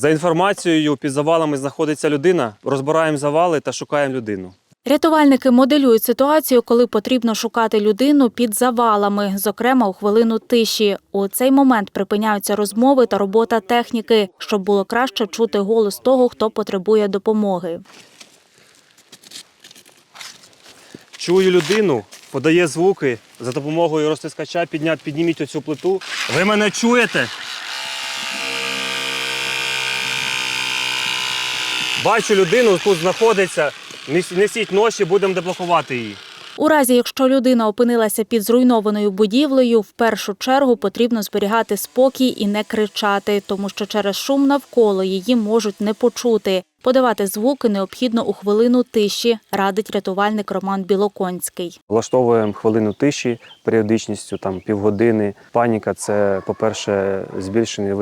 За інформацією, під завалами знаходиться людина. Розбираємо завали та шукаємо людину. Рятувальники моделюють ситуацію, коли потрібно шукати людину під завалами, зокрема у хвилину тиші. У цей момент припиняються розмови та робота техніки, щоб було краще чути голос того, хто потребує допомоги. Чую людину, подає звуки за допомогою розтискача. Підня... Підніміть оцю плиту. Ви мене чуєте? Бачу людину, тут знаходиться. Несіть ноші, будемо деблокувати її. У разі, якщо людина опинилася під зруйнованою будівлею, в першу чергу потрібно зберігати спокій і не кричати, тому що через шум навколо її можуть не почути. Подавати звуки необхідно у хвилину тиші, радить рятувальник Роман Білоконський. Влаштовуємо хвилину тиші періодичністю, там півгодини. Паніка це, по-перше, збільшення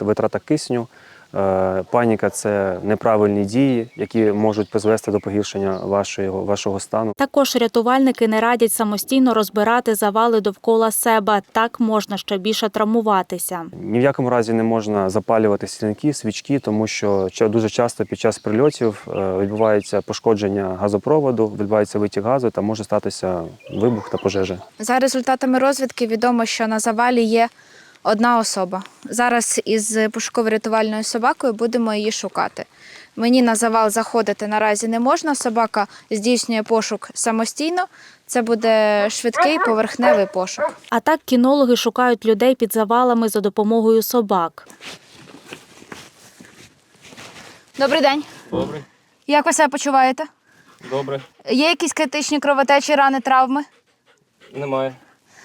витрата кисню. Е, Паніка це неправильні дії, які можуть призвести до погіршення вашого, вашого стану. Також рятувальники не радять самостійно розбирати завали довкола себе. Так можна ще більше травмуватися. Ні в якому разі не можна запалювати стінки, свічки, тому що дуже часто під час прильотів е, відбувається пошкодження газопроводу, відбувається витік газу та може статися вибух та пожежа. За результатами розвідки відомо, що на завалі є одна особа. Зараз із пошуково-рятувальною собакою будемо її шукати. Мені на завал заходити наразі не можна. Собака здійснює пошук самостійно. Це буде швидкий поверхневий пошук. А так кінологи шукають людей під завалами за допомогою собак. Добрий день. Добре, Як ви себе почуваєте? добре, Є якісь критичні кровотечі, рани, травми? немає.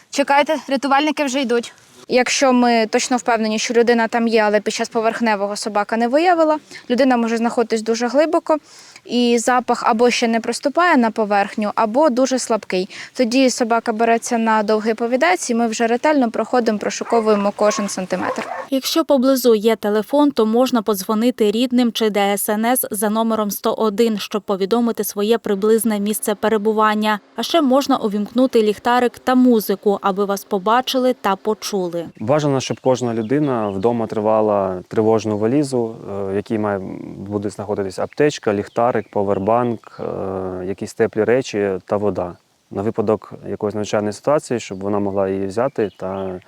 Чекайте, рятувальники вже йдуть. Якщо ми точно впевнені, що людина там є, але під час поверхневого собака не виявила, людина може знаходитись дуже глибоко, і запах або ще не приступає на поверхню, або дуже слабкий. Тоді собака береться на довгий повідець, і ми вже ретельно проходимо, прошуковуємо кожен сантиметр. Якщо поблизу є телефон, то можна подзвонити рідним чи ДСНС за номером 101, щоб повідомити своє приблизне місце перебування. А ще можна увімкнути ліхтарик та музику, аби вас побачили та почули. Бажано, щоб кожна людина вдома тривала тривожну валізу, е, в якій має буде знаходитись аптечка, ліхтарик, повербанк, е, якісь теплі речі та вода. На випадок якоїсь надзвичайної ситуації, щоб вона могла її взяти та е,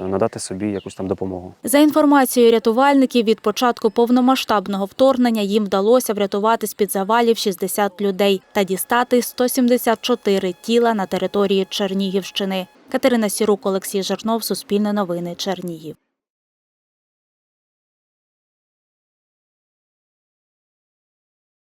надати собі якусь там допомогу. За інформацією рятувальників, від початку повномасштабного вторгнення їм вдалося врятувати з-під завалів 60 людей та дістати 174 тіла на території Чернігівщини. Катерина Сірук, Олексій Жернов, Суспільне новини, Чернігів.